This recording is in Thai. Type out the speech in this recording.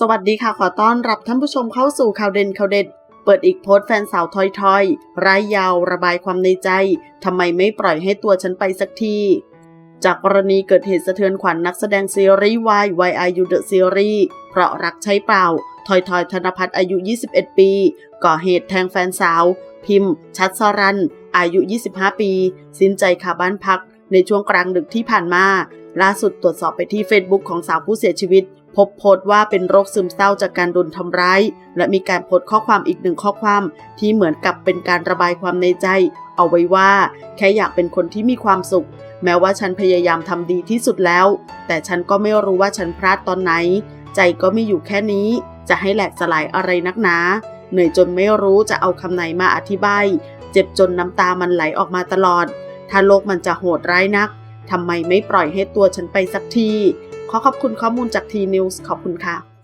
สวัสดีค่ะขอต้อนรับท่านผู้ชมเข้าสู่ข่าวเด่นข่าวเด็ด เปิดอีกโพสต์แฟนสาวทอยทอยๆไร้ยาวระบายความในใจทำไมไม่ปล่อยให้ตัวฉันไปสักที จากกรณีเกิดเหตุสะเทือนขวัญนักแสดงซีรีส์วาย Why Are You The Series เพราะรักใช้เปล่าทอยทอยธนพัฒน์อายุ 21 ปี ก่อเหตุแทงแฟนสาว พิมพ์ ชัดสรัน อายุ 25 ปี สิ้นใจคาบ้านพักในช่วงกลางดึกที่ผ่านมา ล่าสุดตรวจสอบไปที่ Facebook ของสาวผู้เสียชีวิต พบโพสต์ว่าเป็นโรคซึมเศร้าจากการโดนทำร้าย และมีการโพสต์ข้อความอีกหนึ่งข้อความ ที่เหมือนกับเป็นการระบายความในใจ เอาไว้ว่า แค่อยากเป็นคนที่มีความสุข แม้ว่าฉันพยายามทำดีที่สุดแล้ว แต่ฉันก็ไม่รู้ว่าฉันพลาดตอนไหน ใจก็มีอยู่แค่นี้ จะให้แหลกสลายอะไรนักหนาเหนื่อยจนไม่รู้จะเอาคำไหนมาอธิบาย เจ็บจนน้ำตามันไหลออกมาตลอด ถ้าโลกมันจะโหดร้ายนัก ทำไมไม่ปล่อยให้ตัวฉันไปสักที ขอขอบคุณข้อมูลจากทีนิวส์ขอบคุณค่ะ